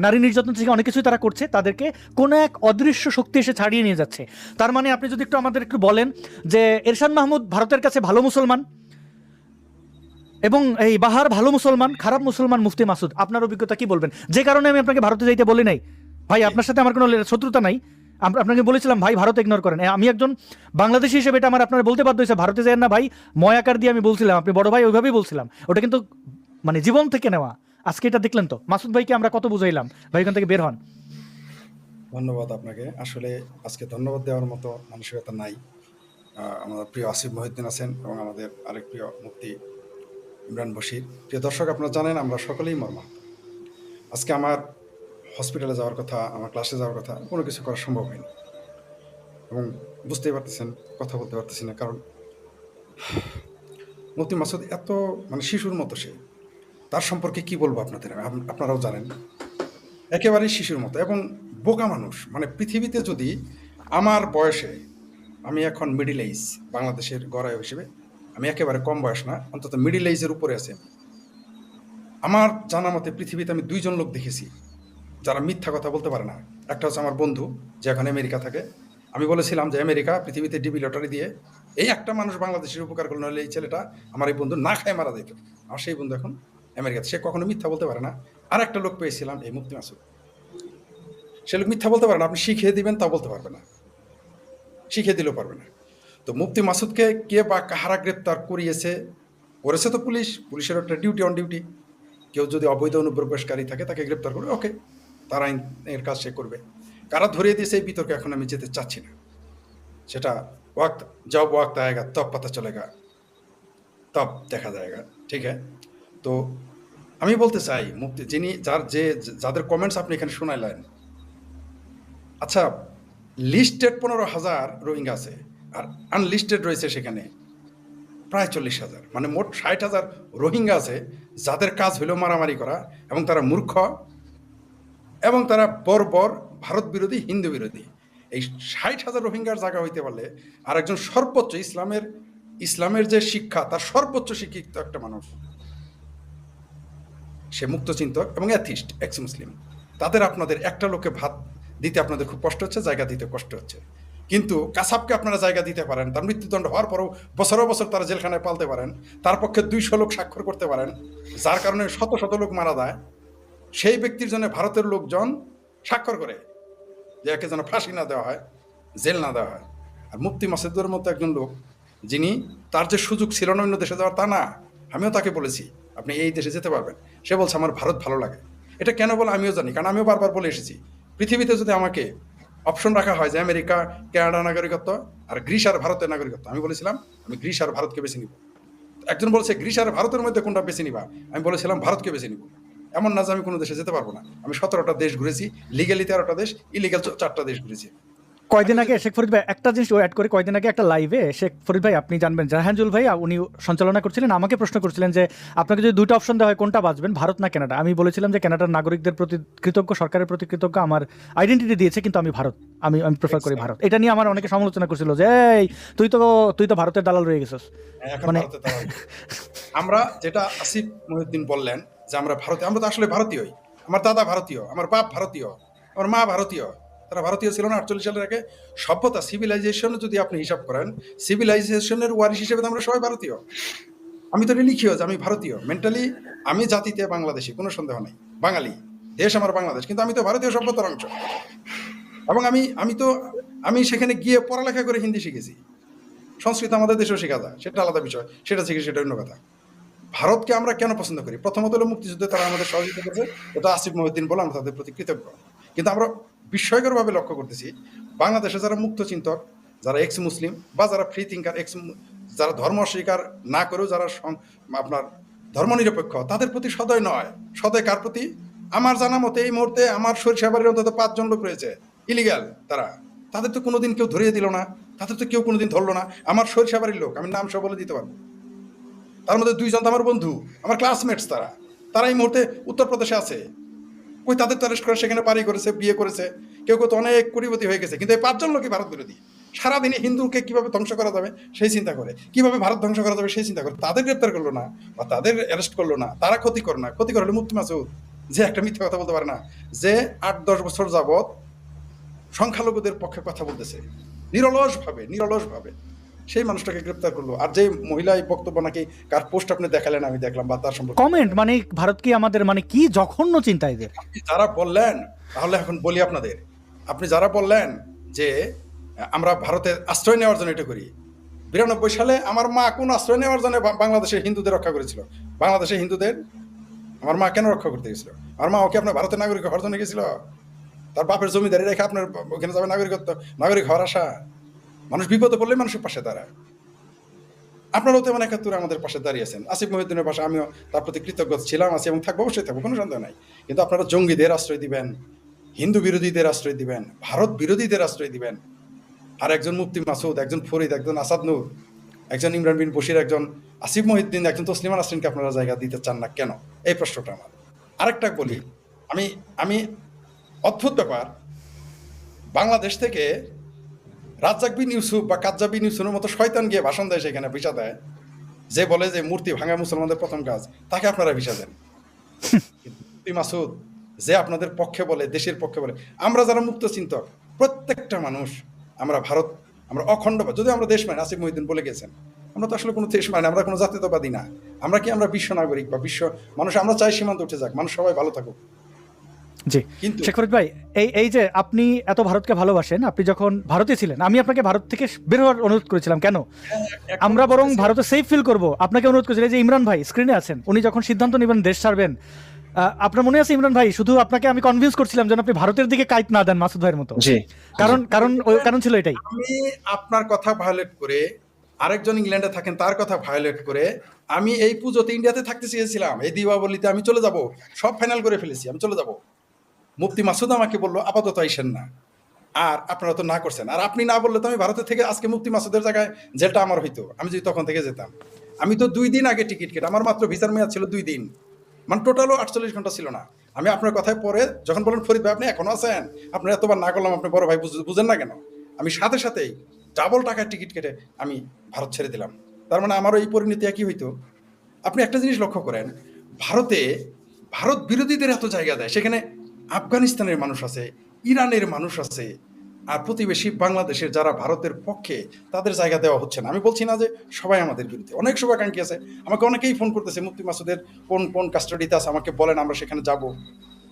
[SPEAKER 1] নারী নির্যাতন থেকে অনেক কিছুই তারা করছে। তাদেরকে কোনো এক অদৃশ্য শক্তি এসে ছাড়িয়ে নিয়ে যাচ্ছে। তার মানে আপনি যদি একটু আমাদের একটু বলেন যে এরশান মাহমুদ ভারতের কাছে ভালো মুসলমান এবং এই বাহার ভালো মুসলমান, খারাপ মুসলমান মুফতি মাসুদ, আপনার অভিজ্ঞতা কি বলবেন? যে কারণে আমি আপনাকে ভারতে যাইতে বলি নাই। ভাই, আপনার সাথে আমার কোনো শত্রুতা নাই। আম- আপনাকে বলেছিলাম, ভাই, ভারত ইগনোর করেন। আমি একজন বাংলাদেশি হিসেবে এটা আমার আপনার বলতে বাধ্য হয়েছে। ভারতে যায় না, ভাই ময়াকার দিয়ে আমি বলছিলাম, আপনি বড় ভাই, ওইভাবেই বলছিলাম। ওটা কিন্তু মানে জীবন থেকে নেওয়া। আজকে এটা দেখলেন তো। মাসুদ ভাইকে আমরা কত বুঝাইলাম? ভাই এখান থেকে বের হন।
[SPEAKER 3] ধন্যবাদ আপনাকে। আসলে আজকে ধন্যবাদ দেওয়ার মতো মানসিকতা নাই। আমাদের প্রিয় আসিফ মহিউদ্দিন আছেন এবং আমাদের আরেক প্রিয় মুক্তি ইমরান বশির। প্রিয় দর্শক, আপনারা জানেন আমরা সকলেই মর্মাহত। আজকে আমার হসপিটালে যাওয়ার কথা, আমার ক্লাসে যাওয়ার কথা, কোনো কিছু করা সম্ভব হয়নি। এবং বুঝতেই পারতেছেন, কথা বলতে পারতেছি না, কারণ মুফতি মাসুদ এত মানে শিশুর মতো সে। তার সম্পর্কে কি বলব আপনাদের? আপনারাও জানেন। একেবারেই শিশুর মতো এবং বোকা মানুষ। মানে পৃথিবীতে যদি আমার বয়সে আমি এখন মিডিল এইজ বাংলাদেশের গড়ায় হিসেবে, আমি একেবারে কম বয়স না, অন্তত মিডিল এইজের উপরে আছে আমার জানা মতে পৃথিবীতে আমি দুইজন লোক দেখেছি। যারা মিথ্যা কথা বলতে পারে না। একটা হচ্ছে আমার বন্ধু, যে এখন আমেরিকা থাকে। আমি বলেছিলাম যে, আমেরিকা পৃথিবীতে ডিবি লটারি দিয়ে এই একটা মানুষ বাংলাদেশের উপকার করল, নাহলে এই ছেলেটা আমার এই বন্ধু না খায় মারা যেত আমার সেই বন্ধু এখন আমেরিকাতে। সে কখনো মিথ্যা বলতে পারে না। আর একটা লোক পেয়েছিলাম, এই মুক্তি মাসুদ। সে লোক মিথ্যা বলতে পারে না। আপনি শিখিয়ে দিবেন তা বলতে পারবে না। শিখিয়ে দিলেও পারবে না। তো মুফতি মাসুদকে কে বা কাহারা গ্রেপ্তার করিয়েছে, করেছে তো পুলিশ। পুলিশের একটা ডিউটি অন ডিউটি কেউ যদি অবৈধ অনুপ্রবেশকারী থাকে, তাকে গ্রেপ্তার করবে। ওকে তারা এর কাজ সে করবে। কারা ধরিয়ে দিয়েছে এই বিতর্কে এখন আমি যেতে চাচ্ছি না। সেটা ওয়াক্ত জব ওয়াক্ত আয়েগা, তব পাতা চলেগা। তব দেখা যায়গা, ঠিক আছে? তো আমি বলতে চাই মুক্তি যিনি, যার যে, যাদের কমেন্টস আপনি এখানে শোনাইলেন আচ্ছা লিস্টেড পনেরো হাজার রোহিঙ্গা আছে, আর আনলিস্টেড রয়েছে সেখানে প্রায় চল্লিশ হাজার। মানে মোট ষাট হাজার রোহিঙ্গা আছে, যাদের কাজ হলো মারামারি করা, এবং তারা মূর্খ এবং তারা বর্বর ভারত বিরোধী, হিন্দু বিরোধী। এই ষাট হাজার রোহিঙ্গার জায়গা হইতে পারলে আর একজন সর্বোচ্চ ইসলামের ইসলামের যে শিক্ষা, তার সর্বোচ্চ শিক্ষিত একটা মানুষ। সে মুক্তচিন্তক এবং অ্যাথিস্ট এক্স মুসলিম তাদের আপনাদের একটা লোকে ভাত দিতে আপনাদের খুব কষ্ট হচ্ছে, জায়গা দিতে কষ্ট হচ্ছে। কিন্তু কাসাবকে আপনারা জায়গা দিতে পারেন, তার মৃত্যুদণ্ড হওয়ার পরও বছর বছর তারা জেলখানায় পালতে পারেন, তার পক্ষে দুইশো লোক স্বাক্ষর করতে পারেন, যার কারণে শত শত লোক মারা যায়। সেই ব্যক্তির জন্য ভারতের লোকজন স্বাক্ষর করে যে একে যেন ফাঁসি না দেওয়া হয়, জেল না দেওয়া হয়। আর মুফতি মাসেদুরের মতো একজন লোক, যিনি তার যে সুযোগ ছিল না অন্য দেশে যাওয়ার, তা না, আমিও তাকে বলেছি, আপনি এই দেশে যেতে পারবেন। সে বলছে, আমার ভারত ভালো লাগে। এটা কেন বলে আমিও জানি, কারণ আমিও বারবার বলে এসেছি, পৃথিবীতে যদি আমাকে অপশন রাখা হয় যে আমেরিকা, কানাডা নাগরিকত্ব আর গ্রিস আর ভারতের নাগরিকত্ব, আমি বলেছিলাম, আমি গ্রিস আর ভারতকে বেছে নিব। একজন বলছে, গ্রিস আর ভারতের মধ্যে কোনটা বেছে নিবা? আমি বলেছিলাম, ভারতকে বেছে নিব। এমন না যে আমি কোনো দেশে যেতে পারব না। আমি সতেরোটা দেশ ঘুরেছি লিগালি তেরোটা দেশ ইলিগাল চারটা দেশ ঘুরেছি।
[SPEAKER 1] কয়দিন আগে শেখ ফরিদ ভাই একটা জিনিস অ্যাড করে কয়দিন আগে একটা লাইভে শেখ ফরিদ ভাই আপনি জানবেন জাহানজুল ভাই উনি সঞ্চালনা করছিলেন আমাকে প্রশ্ন করছিলেন যে আপনাকে যদি দুইটা অপশন দেওয়া হয় কোনটা বাঁচবেন ভারত না কানাডা আমি বলেছিলাম যে কানাডার নাগরিকদের প্রতি কৃতজ্ঞ সরকারের প্রতি কৃতজ্ঞ আমার আইডেন্টিটি দিয়েছে কিন্তু আমি ভারত। আমি আমি প্রেফার করি ভারত। এটা নিয়ে আমার অনেকে সমালোচনা করছিল যে এই তুই তো তুই তো ভারতের দালাল রয়ে গেছিস। মানে-
[SPEAKER 3] আমরা যেটা আসিফ মহিউদ্দিন বললেন যে আমরা ভারতীয়, আমরা তো আসলে ভারতীয়ই। আমার দাদা ভারতীয়, আমার বাপ ভারতীয়, আমার মা ভারতীয়। তারা ভারতীয় ছিল না আটচল্লিশ সালের আগে। সভ্যতা সিভিলাইজেশন যদি আপনি হিসাব করেন সিভিলাইজেশনের ওয়ারিশ হিসেবে তো আমরা সবাই ভারতীয়। আমি তো লিখিও যে আমি ভারতীয়। মেন্টালি আমি জাতিতে বাংলাদেশি, কোনো সন্দেহ নেই। বাঙালি, দেশ আমার বাংলাদেশ, কিন্তু আমি তো ভারতীয় সভ্যতার অংশ। এবং আমি আমি তো, আমি সেখানে গিয়ে পড়ালেখা করে হিন্দি শিখেছি। সংস্কৃত আমাদের দেশেও শেখা যায়, সেটা আলাদা বিষয়, সেটা শিখে সেটা অন্য কথা। ভারতকে আমরা কেন পছন্দ করি? প্রথমত হলো মুক্তিযুদ্ধে তারা আমাদের সহযোগিতা করেছে এটা আসিফ মহিউদ্দিন বলে আমরা তাদের প্রতি কৃতজ্ঞ। কিন্তু আমরা বিস্ময়করভাবে লক্ষ্য করতেছি, বাংলাদেশে যারা মুক্ত চিন্তক, যারা এক্স মুসলিম বা যারা ফ্রি থিঙ্কার এক্স যারা ধর্ম স্বীকার না করেও যারা আপনার ধর্মনিরপেক্ষ, তাদের প্রতি সদয় নয়। সদয় কার প্রতি? আমার জানা মতে এই মুহূর্তে আমার সরিষাবাড়ির অন্তত পাঁচজন লোক রয়েছে। ইলিগাল তারা। তাদের তো কোনোদিন কেউ ধরিয়ে দিল না। তাদের তো কেউ কোনোদিন ধরলো না। আমার সরিষাবাড়ির লোক, আমি নাম সব বলে দিতে পারব। তার মধ্যে দুইজন তো আমার বন্ধু, আমার ক্লাসমেটস তারা। তারা এই মুহূর্তে উত্তরপ্রদেশে আছে। ওই তাদের তো অ্যারেস্ট করে সেখানে বাড়ি করেছে, বিয়ে করেছে। কেউ কেউ তো অনেক কোটিপতি হয়ে গেছে। কিন্তু এই পাঁচজন লোকই ভারত বিরোধী। সারাদিনে হিন্দুকে কীভাবে ধ্বংস করা যাবে, সেই চিন্তা করে। কীভাবে ভারত ধ্বংস করা যাবে, সেই চিন্তা করে। তাদের গ্রেপ্তার করল না, বা তাদের অ্যারেস্ট করল না, তারা ক্ষতি করে না। ক্ষতি করলে মুক্তি মাসুদ যে একটা মিথ্যা কথা বলতে পারে না, যে আট দশ বছর যাবৎ সংখ্যালঘুদের পক্ষে কথা বলতেছে। নিরলসভাবে নিরলসভাবে। সেই মানুষটাকে গ্রেপ্তার করল। আর যে মহিলা এই বক্তব্য নাকি কার পোস্ট আপনি দেখালেন আমি দেখলাম বা তার সম্পর্কে।
[SPEAKER 1] কমেন্ট মানে ভারত কি আমাদের মানে কি জঘন্য চিন্তা এদের?
[SPEAKER 3] যারা বললেন তাহলে এখন বলি আপনাদের। আপনি যারা বললেন যে আমরা ভারতে আশ্রয় নেওয়ার জন্য এটা করি বিরানব্বই সালে আমার মা কোন আশ্রয় নেওয়ার জন্য বাংলাদেশের হিন্দুদের রক্ষা করেছিল? বাংলাদেশের হিন্দুদের? আমার মা কেন রক্ষা করতে গেছিল? আমার মা ওকে আপনার ভারতের নাগরিক হওয়ার জন্য গেছিল? তার বাপের জমিদারি রেখে আপনার ওখানে যাবে নাগরিকত্ব? নাগরিক হওয়ার আশা? মানুষ বিপদে পড়লে মানুষের পাশে দাঁড়ায়। আপনারাও তেমন একাত্তরে আমাদের পাশে দাঁড়িয়েছেন আসিফ মহিউদ্দিনের পাশে আমিও তার প্রতি কৃতজ্ঞ ছিলাম, আছি এবং থাকব, অবশ্যই থাকব, কোনো সন্দেহ নাই। কিন্তু আপনারা জঙ্গিদের আশ্রয় দিবেন, হিন্দু বিরোধীদের আশ্রয় দিবেন, ভারত বিরোধীদের আশ্রয় দিবেন। আর একজন মুফতি মাসুদ, একজন ফরিদ, একজন আসাদ নূর, একজন ইমরান বিন বশির, একজন আসিফ মহিউদ্দিন, একজন তসলিমান আসরিনকে আপনারা জায়গা দিতে চান না কেন? এই প্রশ্নটা আমার। আরেকটা বলি, আমি আমি অদ্ভুত ব্যাপার, বাংলাদেশ থেকে রাজ্জাক বিন ইউসুফ বা কাজ্জা বিন ইউসুফের মতো শয়তান গিয়ে ভাষণ দেয় সেখানে, ভিসা দেয়। যে বলে যে মূর্তি ভাঙা মুসলমানদের প্রথম কাজ, তাকে আপনারা ভিসা দেন। মাসুদ, যে আপনাদের পক্ষে বলে, দেশের পক্ষে বলে, আমরা যারা মুক্ত চিন্তক, প্রত্যেকটা মানুষ, আমরা ভারত, আমরা অখণ্ড যদি আমরা দেশ মানে আসিফ মহিউদ্দিন বলে গেছেন, আমরা তো আসলে কোনো দেশ মানে আমরা কোনো জাতীয়তাবাদী না। আমরা কি আমরা বিশ্ব নাগরিক বা বিশ্ব মানুষ? আমরা চাই সীমান্ত উঠে যাক, মানুষ সবাই ভালো থাকুক।
[SPEAKER 1] জি। শেখ ভাই এই এই যে আপনি এত ভারতকে ভালোবাসেন আপনি যখন ভারতে ছিলেন আমি আপনাকে ভারত থেকে বের হওয়ার অনুরোধ করেছিলাম কেন? আমরা বরং ভারতে সেফ ফিল করব। আপনাকে অনুরোধ করেছিলাম যে ইমরান ভাই স্ক্রিনে আছেন উনি যখন সিদ্ধান্ত নেবেন দেশ ছাড়বেন আপনার মনে আছে ইমরান ভাই শুধু আপনাকে আমি কনভিন্স করছিলাম যেন আপনি ভারতের দিকে কাইট না দেন মাসুদ ভাইয়ের মতো? কারণ কারণ কারণ ছিল এটাই।
[SPEAKER 3] আমি আপনার কথা ভায়োলেট করে আরেকজন ইংল্যান্ডে থাকেন তার কথা ভায়োলেট করে আমি এই পুজোতে ইন্ডিয়াতে থাকতে চেয়েছিলাম এই দীপাবলিতে আমি চলে যাব সব ফাইনাল করে ফেলেছি আমি চলে যাব। মুফতি মাসুদ আমাকে বলল, আপাতত আইসেন না। আর আপনারা তো না করছেন। আর আপনি না বললে তো আমি ভারতের থেকে আজকে মুফতি মাসুদের জায়গায় যেটা আমার হইতো। আমি যদি তখন থেকে যেতাম। আমি তো দুই দিন আগে টিকিট কেটে, আমার মাত্র ভিসার মেয়াদ ছিল দুই দিন। মানে টোটালও আটচল্লিশ ঘণ্টা ছিল না। আমি আপনার কথায় পরে যখন বলেন, ফরিদ ভাই, আপনি এখনও আছেন? আপনার এতবার না করলাম, আপনি বড় ভাই, বুঝ- বুঝেন না কেন? আমি সাথে সাথেই ডাবল টাকার টিকিট কেটে আমি ভারত ছেড়ে দিলাম। তার মানে আমারও এই পরিণতি একই হইতো। আপনি একটা জিনিস লক্ষ্য করেন, ভারতে ভারত বিরোধীদের এত জায়গা দেয়, সেখানে আফগানিস্তানের মানুষ আছে, ইরানের মানুষ আছে, আর প্রতিবেশী বাংলাদেশের যারা ভারতের পক্ষে তাদের জায়গা দেওয়া হচ্ছে না। আমি বলছি না যে সবাই আমাদের বিরুদ্ধে। অনেক শুভাকাঙ্ক্ষী আছে। আমাকে অনেকেই ফোন করতেছে, মুফতি মাসুদের কোন কোন কাস্টাডিতে আছে? আমাকে বলেন, আমরা সেখানে যাব।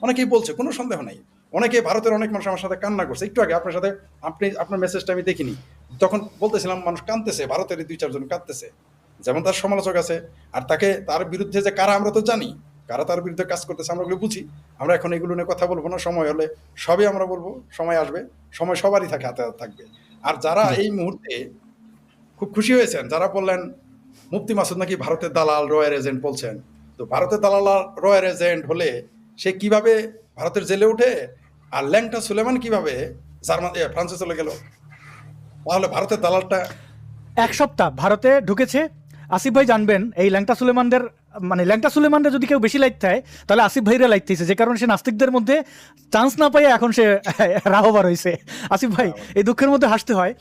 [SPEAKER 3] অনেকেই বলছে, কোনো সন্দেহ নাই। অনেকে ভারতের অনেক মানুষ আমার সাথে কান্না করছে। একটু আগে আপনার সাথে আপনি, আপনার মেসেজটা আমি দেখিনি। তখন বলতেছিলাম, মানুষ কাঁদতেছে ভারতের দুই, চারজন কাঁদতেছে। যেমন তার সমালোচক আছে, আর তাকে, তার বিরুদ্ধে যে কারা আমরা তো জানি। কারা তার বিরুদ্ধে কাজ করতেছে আমরা ওগুলো বুঝি। আমরা এখন এগুলো নিয়ে কথা বলব না সময় হলে সবই আমরা বলব সময় আসবে সময় সবারই থাকে হাতে থাকবে। আর যারা এই মুহূর্তে খুব খুশি হয়েছেন যারা বললেন মুফতি মাসুদ নাকি ভারতের দালাল রয়্যাল এজেন্ট বলছেন তো ভারতের দালাল রয়্যাল এজেন্ট হলে সে কীভাবে ভারতের জেলে ওঠে আর ল্যাংটা সুলেমান কীভাবে জার্মান ফ্রান্সে চলে গেল? তাহলে ভারতের দালালটা
[SPEAKER 1] এক সপ্তাহ ভারতে ঢুকেছে। আসিফ ভাই জানবেন এই ল্যাংটা সুলেমানদের মানে ল্যাংটা সুলেমানদের যদি কেউ বেশি লাইট দেয় তাহলে আসিফ ভাইরা লাইট দিয়েছে। যে কারণে সে নাস্তিকদের মধ্যে চান্স না পাইয়ে এখন সে রাহবার হয়েছে আসিফ ভাই এই দুঃখের মধ্যে হাসতে হয়।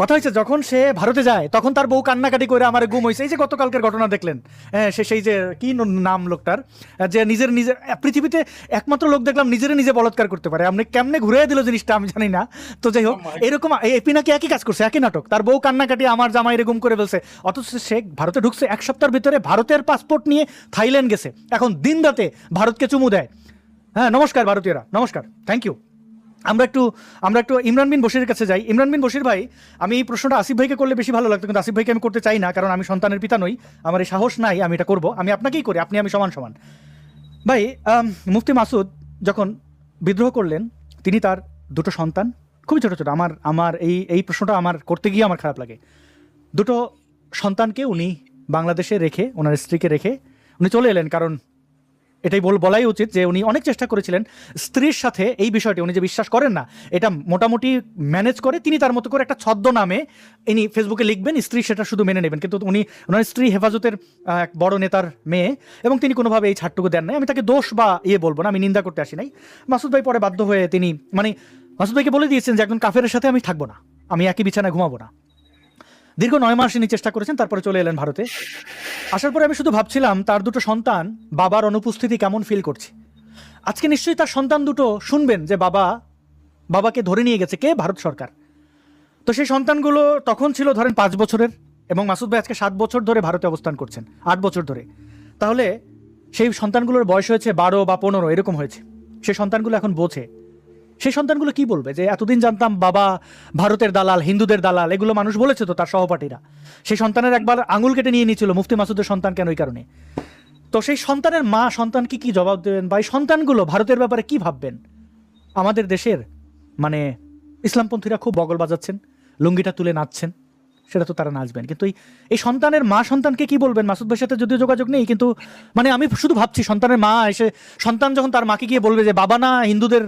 [SPEAKER 1] কথা হয়েছে যখন সে ভারতে যায় তখন তার বউ কান্নাকাটি করে আমার গুম হয়েছে এই যে গতকালকের ঘটনা দেখলেন হ্যাঁ সে সেই যে কি নাম লোকটার যে নিজের নিজের পৃথিবীতে একমাত্র লোক দেখলাম নিজেরে নিজে বলৎকার করতে পারে। আপনি কেমনে ঘুরে দিল জিনিসটা আমি জানি না। তো যাই হোক এরকম এই এপি নাকি একই কাজ করছে একই নাটক। তার বউ কান্নাকাটি আমার জামাই এরকম করে ফেলছে। অথচ সে ভারতে ঢুকছে এক সপ্তাহের ভিতরে ভারতের পাসপোর্ট নিয়ে থাইল্যান্ড গেছে। এখন দিন রাতে ভারতকে চুমু দেয়। হ্যাঁ নমস্কার ভারতীয়রা, নমস্কার থ্যাংক ইউ আমরা একটু আমরা একটু ইমরান বিন বশিরের কাছে যাই। ইমরান বিন বশির ভাই, আমি এই প্রশ্নটা আসিফ ভাইকে করলে বেশি ভালো লাগতো, কিন্তু আসিফ ভাইকে আমি করতে চাই না, কারণ আমি সন্তানের পিতা নই, আমার এই সাহস নাই, আমি এটা করব, আমি আপনাকেই করি, আপনি আমি সমান সমান। ভাই মুফতি মাসুদ যখন বিদ্রোহ করলেন, তিনি তার দুটো সন্তান, খুবই ছোট ছোট, আমার আমার এই এই প্রশ্নটা আমার করতে গিয়ে আমার খারাপ লাগে। দুটো সন্তানকে উনি বাংলাদেশে রেখে, ওনার স্ত্রীকে রেখে উনি চলে এলেন, কারণ এটাই বল, বলাই উচিত যে উনি অনেক চেষ্টা করেছিলেন স্ত্রীর সাথে এই বিষয়টি। উনি যে বিশ্বাস করেন না, এটা মোটামুটি ম্যানেজ করে তিনি তার মতো করে একটা ছদ্ম নামে ইনি ফেসবুকে লিখবেন, স্ত্রী সেটা শুধু মেনে নেবেন। কিন্তু উনি ওনার স্ত্রী হেফাজতের এক বড় নেতার মেয়ে এবং তিনি কোনোভাবে এই ছাড়টুকু দেন নাই। আমি তাকে দোষ বা ইয়ে বলব না, আমি নিন্দা করতে আসি নাই। মাসুদ ভাই পরে বাধ্য হয়ে তিনি মানে মাসুদ ভাইকে বলে দিয়েছেন যে একজন কাফের সাথে আমি থাকব না, আমি একই বিছানায় ঘুমাবো না। দীর্ঘ নয় মাস ইনি চেষ্টা করেছেন, তারপরে চলে এলেন ভারতে। আসার পরে আমি শুধু ভাবছিলাম, তার দুটো সন্তান, বাবার অনুপস্থিতি কেমন ফিল করছে। আজকে নিশ্চয়ই তার সন্তান দুটো শুনবেন যে বাবা, বাবাকে ধরে নিয়ে গেছে কে? ভারত সরকার। তো সেই সন্তানগুলো তখন ছিল ধরেন পাঁচ বছরের, এবং মাসুদ ভাই আজকে সাত বছর ধরে ভারতে অবস্থান করছেন, আট বছর ধরে। তাহলে সেই সন্তানগুলোর বয়স হয়েছে বারো বা পনেরো, এরকম হয়েছে। সেই সন্তানগুলো এখন বোঝে। সেই সন্তানগুলো কি বলবে? যে এতদিন জানতাম বাবা ভারতের দালাল, হিন্দুদের দালাল, এগুলো মানুষ বলেছে তো তার সহপাঠীরা। সেই সন্তানের একবার আঙুল কেটে নিয়ে নিয়েছিল মুফতি মাসুদের সন্তান কেন ওই কারণে? তো সেই সন্তানের মা সন্তানকে কি জবাব দেবেন বা এই সন্তানগুলো ভারতের ব্যাপারে কি ভাববেন? আমাদের দেশের মানে ইসলামপন্থীরা খুব বগল বাজাচ্ছেন, লুঙ্গিটা তুলে নাচছেন। সেটা তো তারা নাচবেন। কিন্তু এই- সন্তানের মা সন্তানকে কি বলবেন? মাসুদ ভাইয়ের সাথে যদিও যোগাযোগ নেই, কিন্তু মানে আমি শুধু ভাবছি সন্তানের মা এসে, সন্তান যখন তার মাকে গিয়ে বলবে যে, বাবা না, হিন্দুদের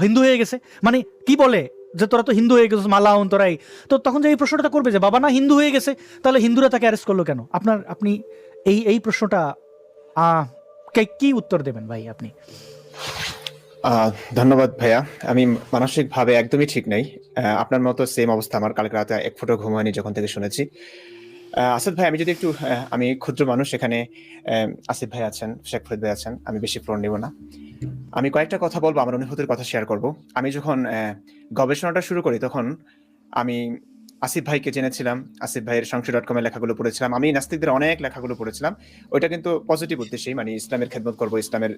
[SPEAKER 1] হিন্দু হয়ে গেছে। মানে কি বলে? যে, তোরা তো হিন্দু হয়ে গেছিস মালাউন তোরাই। তো তখন যে এই প্রশ্নটা করবে যে, বাবা না, হিন্দু হয়ে গেছে, তাহলে হিন্দুরা তাকে অ্যারেস্ট করল কেন? আপনার, আপনি এই এই প্রশ্নটা কে- কি উত্তর দেবেন ভাই আপনি?
[SPEAKER 4] ধন্যবাদ ভাইয়া। আমি মানসিকভাবে একদমই ঠিক নেই। আপনার মতো সেম অবস্থা আমার। কালকে রাতে এক ফুটো ঘুম হয়নি যখন থেকে শুনেছি। আসাদ ভাই, আমি যদি একটু আমি ক্ষুদ্র মানুষ এখানে আসিফ ভাই আছেন, শেখ ফরিদ ভাই আছেন, আমি বেশি ফ্লোর নেব না। আমি কয়েকটা কথা বলব, আমার অনুভূতির কথা শেয়ার করব। আমি যখন গবেষণাটা শুরু করি তখন আমি আসিফ ভাইকে জেনেছিলাম, আসিফ ভাইয়ের সংসদ ডট কমের লেখাগুলো পড়েছিলাম। আমি নাস্তিকদের অনেক লেখাগুলো পড়েছিলাম। ওইটা কিন্তু পজিটিভ উদ্দেশ্যেই মানে ইসলামের খেদমত করব, ইসলামের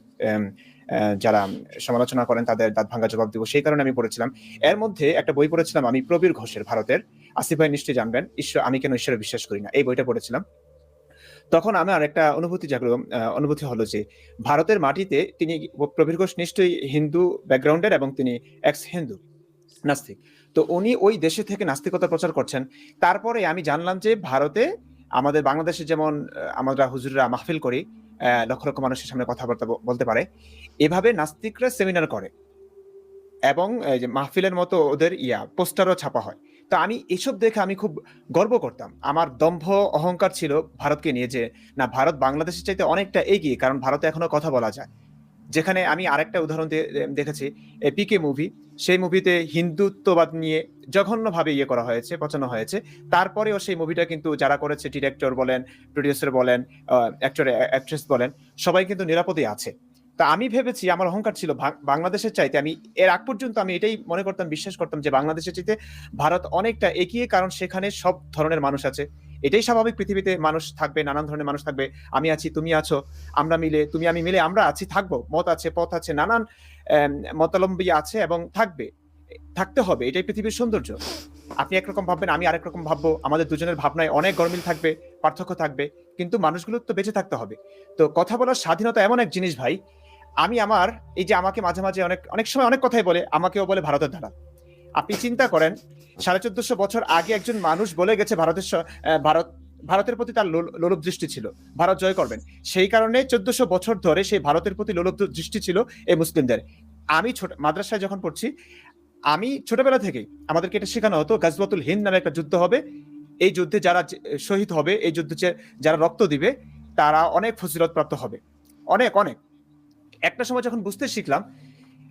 [SPEAKER 4] যারা সমালোচনা করেন তাদের দাঁত ভাঙ্গা জবাব দিব, সেই কারণে আমি পড়েছিলাম। এর মধ্যে একটা বই পড়েছিলাম আমি, প্রবীর ঘোষের, ভারতের। আসিফ ভাই নিশ্চয়ই জানবেন ঈশ্বর আমি কেন ঈশ্বরে বিশ্বাস করি না, এই বইটা পড়েছিলাম। তখন আমার একটা অনুভূতি জাগলো অনুভূতি হলো যে ভারতের মাটিতে তিনি, প্রবীর ঘোষ নিশ্চয়ই হিন্দু ব্যাকগ্রাউন্ডের এবং তিনি এক্স হিন্দু নাস্তিক। তো উনি ওই দেশে থেকে নাস্তিকতা প্রচার করছেন। তারপরে আমি জানলাম যে ভারতে আমাদের বাংলাদেশে যেমন আমরা হুজুররা মাহফিল করি লক্ষ লক্ষ মানুষের সামনে কথাবার্তা বলতে পারে, এভাবে নাস্তিকরা সেমিনার করে এবং মাহফিলের মতো ওদের ইয়া, পোস্টারও ছাপা হয়। তো আমি এসব দেখে আমি খুব গর্ব করতাম। আমার দম্ভ, অহংকার ছিল ভারতকে নিয়ে যে, না, ভারত বাংলাদেশের চাইতে অনেকটা এগিয়ে, কারণ ভারতে এখনও কথা বলা যায়। যেখানে আমি আরেকটা উদাহরণ দেখেছি পিকে মুভি সেই মুভিতে হিন্দুত্ববাদ নিয়ে জঘন্যভাবে ইয়ে করা হয়েছে পচানো হয়েছে। তারপরেও সেই মুভিটা কিন্তু যারা করেছে ডিরেক্টর বলেন প্রডিউসার বলেন অ্যাক্টর অ্যাক্ট্রেস বলেন, সবাই কিন্তু নিরাপদে আছে। তা আমি ভেবেছি, আমার অহংকার ছিল বাংলাদেশের চাইতে, আমি এর আগ পর্যন্ত আমি এটাই মনে করতাম, বিশ্বাস করতাম যে বাংলাদেশের চাইতে ভারত অনেকটা এগিয়ে, কারণ সেখানে সব ধরনের মানুষ আছে। এটাই স্বাভাবিক পৃথিবীতে মানুষ থাকবে, নানান ধরনের মানুষ থাকবে। আমি আছি, তুমি আছো, আমরা মিলে, তুমি আমি মিলে আমরা আছি, থাকব। মত আছে, পথ আছে, নানান মতালম্বী আছে এবং থাকবে। থাকতে হবে, এটাই পৃথিবীর সৌন্দর্য। আপনি একরকম ভাববেন, আমি আরেক রকম ভাববো। আমাদের দুজনের ভাবনায় অনেক গরমিল থাকবে, পার্থক্য থাকবে, কিন্তু মানুষগুলো তো বেঁচে থাকতে হবে। তো কথা বলার স্বাধীনতা এমন এক জিনিস ভাই, আমি আমার, এই যে আমাকে মাঝে মাঝে অনেক অনেক সময় অনেক কথাই বলে, আমাকেও বলে ভারতের দ্বারা আপনি চিন্তা করেন, সাড়ে চোদ্দশো বছর আগে একজন মানুষ বলে গেছে ভারতের ভারত, ভারতের প্রতি তার লোল- লোলুপ দৃষ্টি ছিল। ভারত জয় করবেন। সেই কারণে চোদ্দশো বছর ধরে সেই ভারতের প্রতি লোলভ দৃষ্টি ছিল এই মুসলিমদের। আমি ছোট মাদ্রাসায় যখন পড়ছি, আমি ছোটবেলা থেকেই আমাদেরকে এটা শেখানো হতো গাজবাতুল হিন্দ নামে একটা যুদ্ধ হবে। এই যুদ্ধে যারা শহীদ হবে, এই যুদ্ধে যারা রক্ত দিবে, তারা অনেক ফজিলত প্রাপ্ত হবে। অনেক অনেক। একটা সময় যখন বুঝতে শিখলাম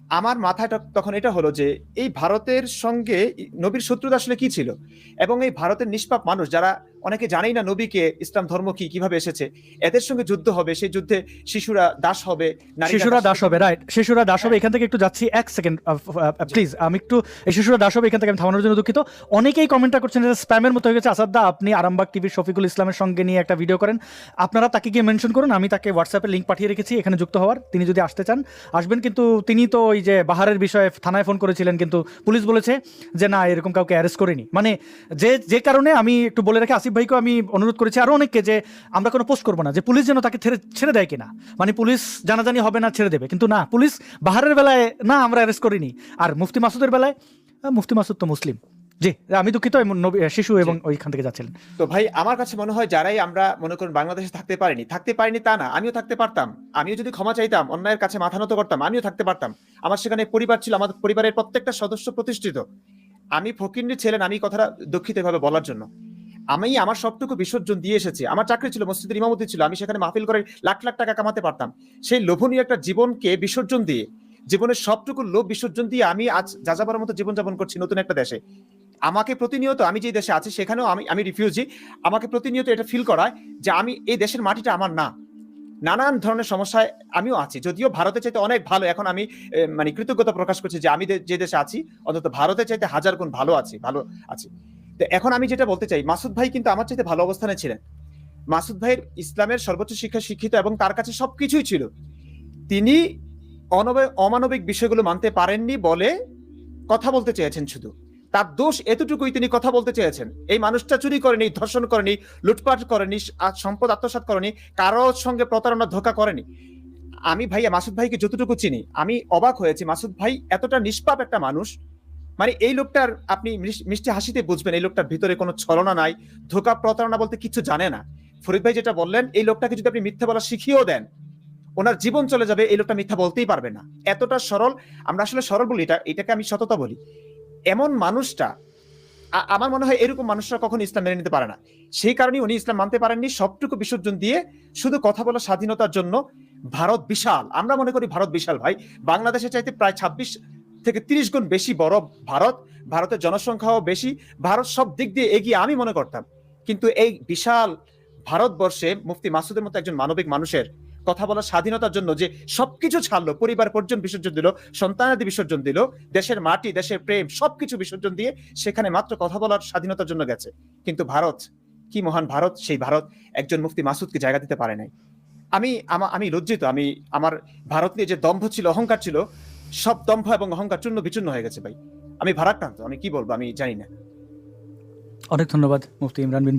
[SPEAKER 4] আমার মাথায় তখন এটা হলো যে, এই ভারতের সঙ্গে নবীর শত্রুতা আসলে কি ছিল? এবং এই ভারতের নিষ্পাপ মানুষ যারা অনেকে জানেই না নবীকে ইসলাম ধর্ম কি কীভাবে এসেছে। এদের সঙ্গে যুদ্ধ হবে সেই যুদ্ধে শিশুরা দাস হবে
[SPEAKER 1] শিশুরা দাস হবে। রাইট শিশুরা দাস হবে। এখান থেকে একটু যাচ্ছি এক সেকেন্ড প্লিজ আমি একটু এই শিশুরা দাস হবে এখান থেকে আমি থামানোর জন্য দুঃখিত। অনেকেই কমেন্টটা করছেন যে স্প্যামের মতো হয়ে গেছে। আসাদা আপনি আরামবাগ টিভির শফিকুল ইসলামের সঙ্গে নিয়ে একটা ভিডিও করেন। আপনারা তাকে গিয়ে মেনশন করুন আমি তাকে হোয়াটসঅ্যাপে লিঙ্ক পাঠিয়ে রেখেছি এখানে যুক্ত হওয়ার। তিনি যদি আসতে চান আসবেন কিন্তু তিনি তো ওই যে বাহারের বিষয়ে থানায় ফোন করেছিলেন কিন্তু পুলিশ বলেছে যে না এরকম কাউকে অ্যারেস্ট করেনি। মানে যে যে কারণে আমি একটু বলে রেখে রাখি আসিফ ভাইকেও আমি অনুরোধ করেছি আরও অনেককে যে আমরা কোনো পোস্ট করব না যে পুলিশ যেন তাকে ছেড়ে দেয় কিনা। মানে পুলিশ জানাজানি হবে না ছেড়ে দেবে। কিন্তু না পুলিশ বাহারের বেলায় না আমরা অ্যারেস্ট করিনি। আর মুফতি মাসুদের বেলায় মুফতি মাসুদ তো মুসলিম। জি আমি দুঃখিত শিশু এবং ওইখান থেকে যাচ্ছিলেন।
[SPEAKER 4] তো ভাই আমার কাছে মনে হয় যারাই আমরা মনে করুন বাংলাদেশে থাকতে পারিনি থাকতে পারিনি তা না আমিও থাকতে পারতাম। আমিও যদি ক্ষমা চাইতাম অন্যায়ের কাছে মাথা নত করতাম আমিও থাকতে পারতাম। আমার সেখানে পরিবার ছিল আমার পরিবারের প্রত্যেকটা সদস্য প্রতিষ্ঠিত। আমি ফকিন্নি ছিলেন আমি কথাটা দুঃখিত এভাবে বলার জন্য। আমি আমার সবটুকু বিসর্জন দিয়ে এসেছি। আমার চাকরি ছিল, মসজিদের ইমামতি ছিল। আমি সেখানে মাহফিল করে লাখ লাখ টাকা কামাতে পারতাম। সেই লোভনীয় একটা জীবনকে বিসর্জন দিয়ে, জীবনের সবটুকু লোভ বিসর্জন দিয়ে আমি আজ যাযাবার মতো জীবনযাপন করছি নতুন একটা দেশে। আমাকে প্রতিনিয়ত আমি যে দেশে আছি, সেখানেও আমি আমি রিফিউজি আমাকে প্রতিনিয়ত এটা ফিল করায় যে আমি এই দেশের মাটিটা আমার না। নানান ধরনের সমস্যায় আমিও আছি। যদিও ভারতের চাইতে অনেক ভালো, এখন আমি মানে কৃতজ্ঞতা প্রকাশ করছি যে আমি যে দেশে আছি, অন্তত ভারতের চাইতে হাজার গুণ ভালো আছি ভালো আছি। এখন আমি যেটা বলতে চাই, মাসুদ ভাই কিন্তু আমার চাইতে ভালো অবস্থানে ছিলেন। মাসুদ ভাইয়ের ইসলামের সর্বোচ্চ শিক্ষা শিক্ষিত এবং তার কাছে সবকিছুই ছিল। তিনি অমানবিক বিষয়গুলো মানতে পারেননি বলে কথা বলতে চেয়েছেন শুধু। তার দোষ এতটুকুই তিনি কথা বলতে চেয়েছেন। এই মানুষটা চুরি করেনি, ধর্ষণ করেনি, লুটপাট করেনি সম্পদ আত্মসাৎ করেনি, কারোর সঙ্গে প্রতারণা, ধোকা করেনি। আমি ভাইয়া, মাসুদ ভাইকে যতটুকু চিনি, আমি অবাক হয়েছি। মাসুদ ভাই এতটা নিষ্পাপ একটা মানুষ মানে এই লোকটার আপনি মিষ্টি হাসিতে বুঝবেন, এই লোকটার ভিতরে কোনো ছলনা নাই, ধোকা প্রতারণা বলতে কিছু জানে না। ফরিদ ভাই যেটা বললেন, এই লোকটাকে যদি আপনি মিথ্যা বলা শিখিয়েও দেন, ওনার জীবন চলে যাবে, এই লোকটা মিথ্যা বলতেই পারবে না। এতটা সরল, আমরা আসলে সরল বলি, এটা এটাকে আমি সততা বলি। এমন মানুষটা আমার মনে হয় এরকম মানুষরা কখনো ইসলাম মেনে নিতে পারে না। সেই কারণে উনি ইসলাম মানতে পারেননি, সবটুকু বিসর্জন দিয়ে শুধু কথা বলা স্বাধীনতার জন্য ভারত বিশাল। আমরা মনে করি ভারত বিশাল ভাই। বাংলাদেশের চাইতে প্রায় ছাব্বিশ থেকে তিরিশ গুণ বেশি বড় ভারত, ভারতের জনসংখ্যাও বেশি, ভারত সব দিক দিয়ে এগিয়ে আমি মনে করতাম। কিন্তু এই বিশাল ভারতবর্ষে মুফতি মাসুদের মতো একজন মানবিক মানুষের কথা বলার স্বাধীনতার জন্য যে সবকিছু ছাড়লো, পরিবার পর্যন্ত বিসর্জন দিল সন্তানাদি বিসর্জন দিল, দেশের মাটি, দেশের প্রেম সবকিছু বিসর্জন দিয়ে সেখানে মাত্র কথা বলার স্বাধীনতার জন্য গেছে। কিন্তু ভারত, কি মহান ভারত, সেই ভারত একজন মুফতি মাসুদকে জায়গা দিতে পারে নাই। আমি আমি লজ্জিত, আমি, আমার ভারত নিয়ে যে দম্ভ ছিল, অহংকার ছিল সব দম্ভ এবং অহংকার চূর্ণ বিচূর্ণ হয়ে গেছে ভাই আমি ভারাক্রান্ত, আমি কি বলব, আমি জানি না
[SPEAKER 1] অনেক ধন্যবাদ, মুফতি ইমরান বিন।